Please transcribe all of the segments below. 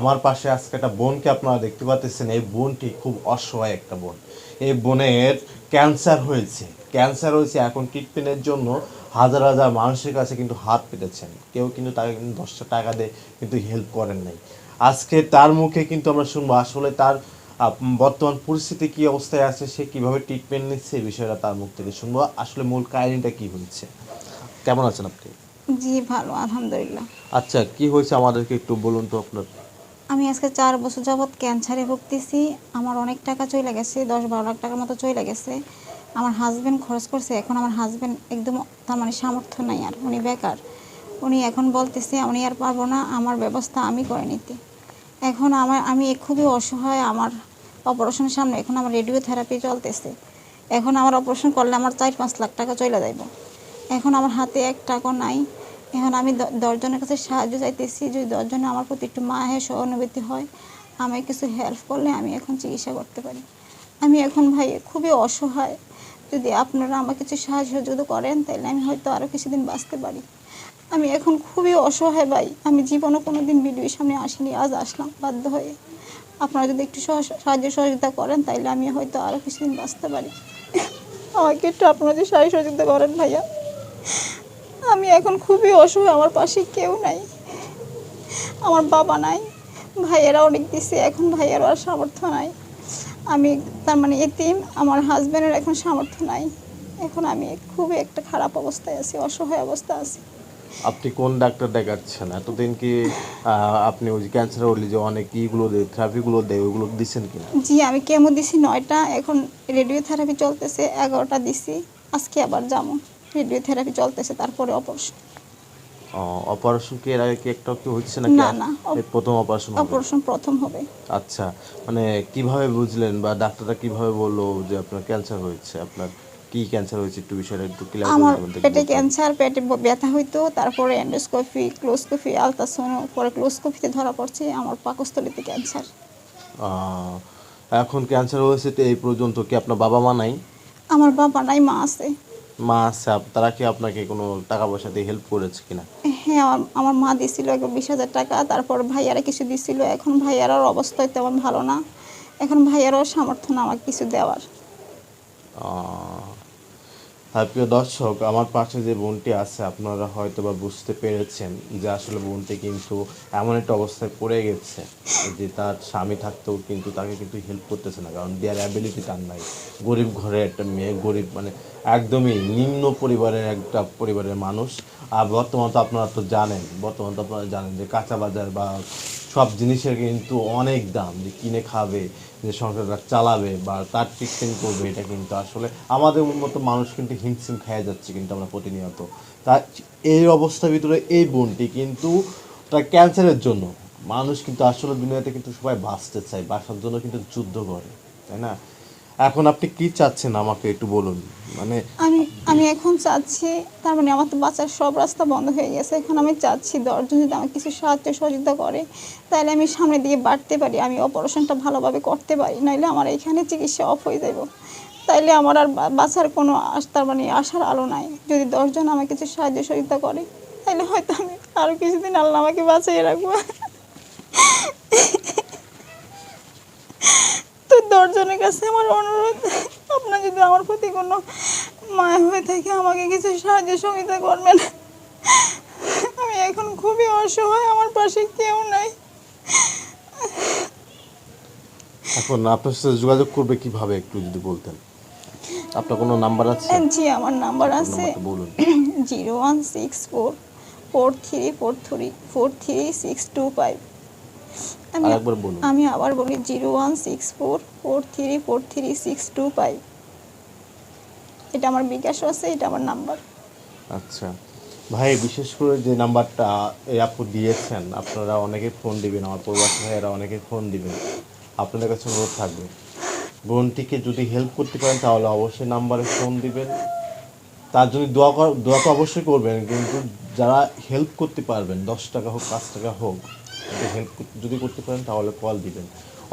আমার পাশে আজকে একটা বোনকে আপনারা দেখতে পাচ্ছেন। এই বোনটি খুব অসহায় একটা বোন। এই বোনের ক্যান্সার হয়েছে। ক্যান্সার হয়েছে এখন ট্রিটমেন্টের জন্য হাজার হাজার মানুষের কাছে কিন্তু হাত পেতেছেন। কেউ কিন্তু তাকে কিন্তু দশটা টাকা দিয়ে কিন্তু হেল্প করেন নাই। আজকে তার মুখে কিন্তু আমরা শুনব আসলে তার বর্তমান পরিস্থিতি কী অবস্থায় আছে সে কীভাবে ট্রিটমেন্ট নিচ্ছে এই বিষয়টা তার মুখ থেকে শুনব। আসলে মূল কাহিনীটা কি হয়েছে? কেমন আছেন আপনি? জি ভালো আলহামদুলিল্লাহ। আচ্ছা কি হয়েছে আমাদেরকে একটু বলুন তো আপনার। আমি আজকে চার বছর যাবৎ ক্যান্সারে ভুগতেছি। আমার অনেক টাকা চলে গেছে, দশ বারো লাখ টাকার মতো চলে গেছে। আমার হাজব্যান্ড খরচ করছে, এখন আমার হাজব্যান্ড একদম তার মানে সামর্থ্য নাই আর, উনি বেকার। উনি এখন বলতেছে উনি আর পারব না, আমার ব্যবস্থা আমি করে নিতে। এখন আমার, আমি খুবই অসহায়, আমার অপারেশনের সামনে এখন আমার রেডিও থেরাপি চলতেছে। এখন আমার অপারেশন করলে আমার চার পাঁচ লাখ টাকা চলে যাইব। এখন আমার হাতে এক টাকা নাই। এখন আমি দশজনের কাছে সাহায্য চাইতেছি, যদি দশজনে আমার প্রতি একটু মায়ের সহানুভূতি হয়, আমায় কিছু হেল্প করলে আমি এখন চিকিৎসা করতে পারি। আমি এখন ভাই খুবই অসহায়। যদি আপনারা আমাকে কিছু সাহায্য সহযোগিতা করেন, তাহলে আমি হয়তো আরও কিছুদিন বাঁচতে পারি। আমি এখন খুবই অসহায় ভাই। আমি জীবনে কোনো দিন ভিডিওর সামনে আসিনি, আজ আসলাম বাধ্য হয়ে। আপনারা যদি একটু সহ- সাহায্য সহযোগিতা করেন, তাহলে আমি হয়তো আরও কিছুদিন বাঁচতে পারি। আমাকে একটু আপনারা যদি সাহায্য সহযোগিতা করেন ভাইয়া। আমি এখন খুবই অসুখ আমার পাশে কেউ নাই আমার বাবা নাই ভাইয়েরা অনেক দিছে এখন ভাইয়েরও আর সামর্থ্য নাই। আমি তার মানে এতিম আমার হাজব্যান্ডের এখন সামর্থ্য নাই। এখন আমি খুবই একটা খারাপ অবস্থায় আছি অসহায় অবস্থা আছি। আপনি কোন ডাক্তার দেখাচ্ছেন? এতদিন কি আপনি ওই ক্যান্সার হলে যে অনেক ইগুলো দেয় থেরাপিগুলো দেয় ওইগুলো দিচ্ছেন কিনা? জি আমি কেমো দিছি নয়টা এখন রেডিও থেরাপি চলতেছে এগারোটা দিছি আজকে আবার যাব। রেডিও থেরাপি চলতেছে তারপরে অপারেশন অপারেশন কি এর আগে কি একটা কি হচ্ছে না না, না, প্রথম অপারেশন অপারেশন প্রথম হবে। আচ্ছা মানে কীভাবে বুঝলেন বা ডাক্তাররা কীভাবে বলল যে আপনার ক্যান্সার হয়েছে? আপনার কি ক্যান্সার হয়েছে একটু বিষয়টা একটু ক্লিয়ার আমার পেটে ক্যান্সার পেটে ব্যথা হইতো তারপরে এন্ডোস্কোপি ক্লোস্কোপি আলট্রাসাউন্ড পরে ক্লোস্কোপিতে ধরা পড়ছে আমার পাকস্থলীতে ক্যান্সার এখন ক্যান্সার হয়েছে তো এই পর্যন্ত কি আপনার বাবা মা নাই? আমার বাবা নাই মা আছে। মা আছে তারা কি আপনাকে কোনো টাকা পয়সা দিয়ে হেল্প করেছে কিনা? হ্যাঁ আমার আমার মা দিছিল একবার বিশ হাজার টাকা তারপর ভাইয়ারা কিছু দিছিল। এখন ভাইয়ারার অবস্থা তেমন ভালো না। এখন ভাইয়ারও সামর্থ্য না আমাকে কিছু দেওয়ার। আর প্রিয় দর্শক, আমার পাশে যে বোনটি আছে, আপনারা হয়তো বা বুঝতে পেরেছেন যে আসলে বোনটি কিন্তু এমন একটা অবস্থায় পড়ে গেছে যে তার স্বামী থাকতেও কিন্তু তাকে কিন্তু হেল্প করতেছে না, কারণ দেয়ার অ্যাবিলিটি তার নাই। গরিব ঘরের একটা মেয়ে, গরিব মানে একদমই নিম্ন পরিবারের একটা পরিবারের মানুষ। আর বর্তমান তো আপনারা তো জানেন, বর্তমান তো আপনারা জানেন যে কাঁচা বাজার বা সব জিনিসের কিন্তু অনেক দাম যে কিনে খাবে, যে সংসারটা চালাবে বা তার ট্রিটমেন্ট করবে, এটা কিন্তু আসলে আমাদের মতো মানুষ কিন্তু হিমশিম খেয়ে যাচ্ছে কিন্তু আমরা প্রতিনিয়ত। তা এই অবস্থার ভিতরে এই বোনটি কিন্তু তার ক্যান্সারের জন্য। মানুষ কিন্তু আসলে দুনিয়াতে কিন্তু সবাই বাঁচতে চায়, বাঁচার জন্য কিন্তু যুদ্ধ করে, তাই না? এখন আপনি কি চাচ্ছেন আমাকে একটু বলুন? মানে আমি আমি এখন চাচ্ছি, তার মানে আমার তো বাঁচার সব রাস্তা বন্ধ হয়ে গেছে, এখন আমি চাচ্ছি দশজন যদি আমাকে কিছু সাহায্য সহযোগিতা করে, তাহলে আমি সামনে দিকে বাড়তে পারি, আমি অপারেশনটা ভালোভাবে করতে পারি নাহলে আমার এখানে চিকিৎসা অফ হয়ে যাব তাইলে আমার আর বাঁচার কোনো আশ তার মানে আশার আলো নাই, যদি দশজন আমাকে কিছু সাহায্য সহযোগিতা করে তাহলে হয়তো আমি আরও কিছুদিন আল্লাহ আমাকে বাঁচিয়ে রাখব। তো কাছে আমার অনুরোধ আপনার যদি আমার প্রতি কোনো মায়া হয়ে থাকে আমাকে কিছু সাহায্য সহযোগিতা করবেন। আমি এখন খুবই অসহায় আমার পাশে কেউ নাই। এখন আপনার সাথে যোগাযোগ করবে কীভাবে একটু যদি বলতেন? আপনার কোনো নাম্বার আছে? জি আমার নাম্বার আছে। বলুন। Zero one six four four three four three four three six two five. আমি আরেকবার বলুন। আমি আবার বলি zero one six four four three four three six two এটা আমার বিকাশও আছে এটা আমার নাম্বার। আচ্ছা। ভাই বিশেষ করে যে নাম্বারটা এই আপু দিয়েছেন আপনারা অনেকে ফোন দিবেন আমার প্রবাসী ভাইয়েরা অনেকে ফোন দিবেন। আপনাদের কাছে অনুরোধ থাকবে। বোনটিকে যদি হেল্প করতে পারেন তাহলে অবশ্যই নাম্বারে ফোন দিবেন। তার জন্য দোয়া দোয়া তো অবশ্যই করবেন কিন্তু যারা হেল্প করতে পারবেন দশ টাকা হোক পাঁচ টাকা হোক হেল্প যদি করতে পারেন, তাহলে কল দিবেন।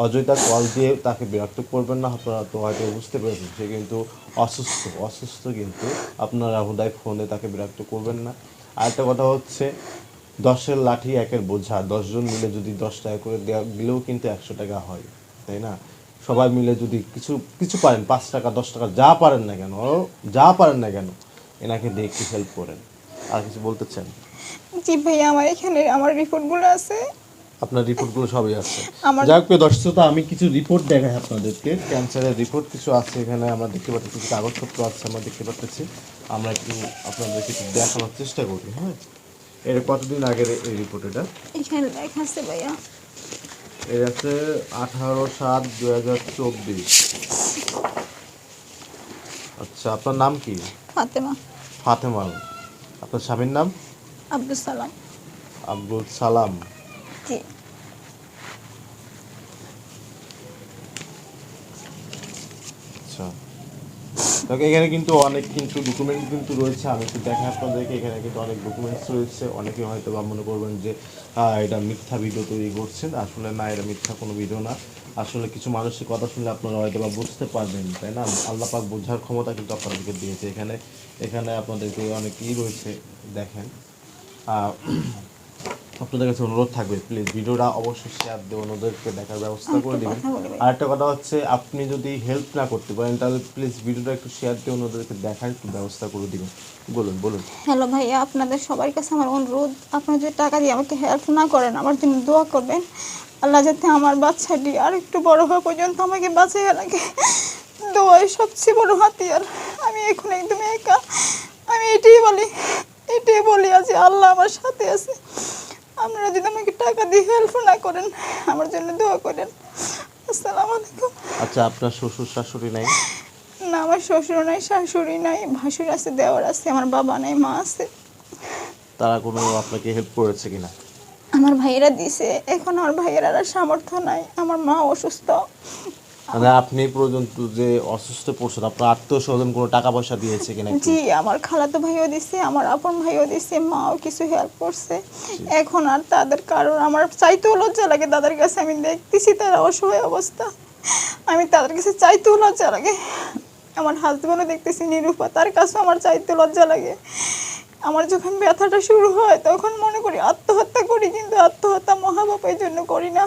অযথা কল দিয়ে তাকে বিরক্ত করবেন না, আপনারা তো হয়তো বুঝতে পেরেছেন, সে কিন্তু অসুস্থ অসুস্থ কিন্তু আপনারা হুদায় ফোনে তাকে বিরক্ত করবেন না। আরেকটা কথা হচ্ছে, দশের লাঠি একের বোঝা, দশজন মিলে যদি দশ টাকা করে দেওয়া দিলেও কিন্তু একশো টাকা হয়, তাই না? সবাই মিলে যদি কিছু কিছু পারেন, পাঁচ টাকা, দশ টাকা, যা পারেন না কেন যা পারেন না কেন, এনাকে দিয়ে একটু হেল্প করেন। আর কিছু বলতে চান? জি ভাইয়া আমার এখানে আমার রিপোর্টগুলো আছে। আপনার রিপোর্টগুলো সবই আছে। হোক প্রিয় দর্শক আমি কিছু রিপোর্ট দেখাই আপনাদেরকে। ক্যান্সারের রিপোর্ট কিছু আছে এখানে আমরা দেখতে পাচ্ছি কিছু কাগজপত্র আছে আমরা দেখতে পাচ্ছি। আমরা একটু আপনাদেরকে একটু দেখানোর চেষ্টা করি হ্যাঁ? এর কতদিন আগের এই রিপোর্ট এটা? এখানে লেখা আছে ভাইয়া। এর আছে আঠারো সাত দু হাজার চব্বিশ। আচ্ছা আপনার নাম কি? ফাতেমা। ফাতেমা। আপনার স্বামীর নাম? আব্দুল সালাম। আব্দুল সালাম। জি। আচ্ছা। দেখো এখানে কিন্তু অনেক কিন্তু ডকুমেন্ট কিন্তু রয়েছে। আমি একটু দেখাই আপনাদেরকে। এখানে কিন্তু অনেক ডকুমেন্টস রয়েছে। অনেকে হয়তো বা মনে করবেন যে এটা মিথ্যা ভিডিও তৈরি করছেন। আসলে না এটা মিথ্যা কোনো ভিডিও না। আসলে কিছু মানুষের কথা শুনলে আপনারা হয়তো বা বুঝতে পারবেন তাই না? আল্লাহ পাক বোঝার ক্ষমতা কিন্তু আপনাদেরকে দিয়েছে। এখানে এখানে আপনাদেরকে অনেক ই রয়েছে। দেখেন। আপনাদের কাছে অনুরোধ থাকবে প্লিজ ভিডিওটা অবশ্যই শেয়ার দিয়ে অন্যদেরকে দেখার ব্যবস্থা করে একটা দিবেন। কথা বলি কথা হচ্ছে আপনি যদি হেল্প না করতে পারেন তাহলে প্লিজ ভিডিওটা একটু শেয়ার দিয়ে অন্যদেরকে দেখার একটু ব্যবস্থা করে দিবেন। বলুন বলুন। হ্যালো ভাইয়া আপনাদের সবার কাছে আমার অনুরোধ আপনারা যদি টাকা দিয়ে আমাকে হেল্প না করেন আমার জন্য দোয়া করবেন। আল্লাহ যাতে আমার বাচ্চাটি আর একটু বড় হওয়া পর্যন্ত আমাকে বাঁচিয়ে রাখে। দোয়াই সবচেয়ে বড় হাতিয়ার। আমি এখন একদম একা। আমি এটাই বলি এটাই বলি আছি আল্লাহ আমার সাথে আছে। আপনারা যদি আমাকে টাকা দিয়ে হেল্প না করেন আমার জন্য দোয়া করেন। আসসালামু আলাইকুম। আচ্ছা আপনার শ্বশুর শাশুড়ি নাই? না আমার শ্বশুর নাই শাশুড়ি নাই ভাসুর আছে দেওয়ার আছে আমার বাবা নাই মা আছে। তারা কোনো আপনাকে হেল্প করেছে কিনা? আমার ভাইয়েরা দিছে এখন আমার ভাইয়েরা সামর্থ্য নাই আমার মা অসুস্থ। মানে আপনি পর্যন্ত যে অসুস্থ পড়ছেন আপনার আত্মীয় স্বজন কোনো টাকা পয়সা দিয়েছে কিনা জি আমার খালাতো ভাইও দিছে আমার আপন ভাইও দিছে মাও কিছু হেল্প করছে। এখন আর তাদের কারণ আমার চাইতেও লজ্জা লাগে তাদের কাছে আমি দেখতেছি তারা অসহায় অবস্থা। আমি তাদের কাছে চাইতেও লজ্জা লাগে। আমার হাজব্যান্ডও দেখতেছি নিরূপা তার কাছেও আমার চাইতে লজ্জা লাগে। আমার যখন ব্যথাটা শুরু হয় তখন মনে করি আত্মহত্যা করি কিন্তু আত্মহত্যা মহাবাপের জন্য করি না।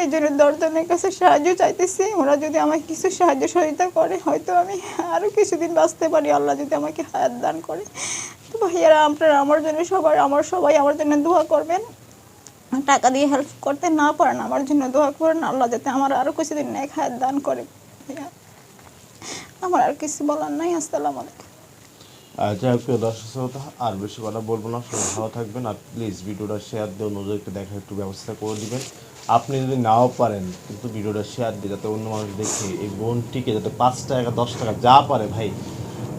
এই জন্য দশজনের কাছে সাহায্য চাইতেছি। ওরা যদি আমাকে কিছু সাহায্য সহযোগিতা করে হয়তো আমি আরও কিছুদিন বাঁচতে পারি। আল্লাহ যদি আমাকে হায়াত দান করে। তো ভাইয়ারা আপনারা আমার জন্য সবাই আমার সবাই আমার জন্য দোয়া করবেন। টাকা দিয়ে হেল্প করতে না পারেন আমার জন্য দোয়া করেন। আল্লাহ যাতে আমার আরও কিছুদিন নেক হায়াত দান করে। ভাইয়া আমার আর কিছু বলার নাই। আসসালামু আলাইকুম। যাই প্রিয় দর্শক শ্রোতা, আর বেশি কথা বলব না। সবাই ভালো থাকবেন। আর প্লিজ ভিডিওটা শেয়ার দিয়ে অন্যদেরকে দেখার একটু ব্যবস্থা করে দিবেন। আপনি যদি নাও পারেন, কিন্তু ভিডিওটা শেয়ার দিয়ে যাতে অন্য মানুষ দেখে, এই বোনটিকে যাতে পাঁচ টাকা, দশ টাকা যা পারে, ভাই।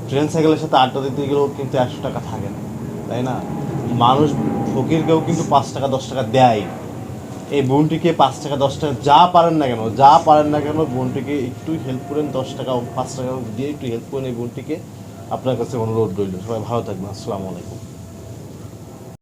ট্রেন সাইকেলের সাথে আড্ডা দিতে গেলেও কিন্তু একশো টাকা থাকে না, তাই না? মানুষ, ফকিরকেও কিন্তু পাঁচ টাকা, দশ টাকা দেয়। এই বোনটিকে পাঁচ টাকা, দশ টাকা যা পারেন না কেন, যা পারেন না কেন বোনটিকে একটু হেল্প করেন, দশ টাকা, পাঁচ টাকা দিয়ে একটু হেল্প করেন, এই বোনটিকে আপনার কাছে অনুরোধ রইল। সবাই ভালো থাকবেন, আসসালামু আলাইকুম।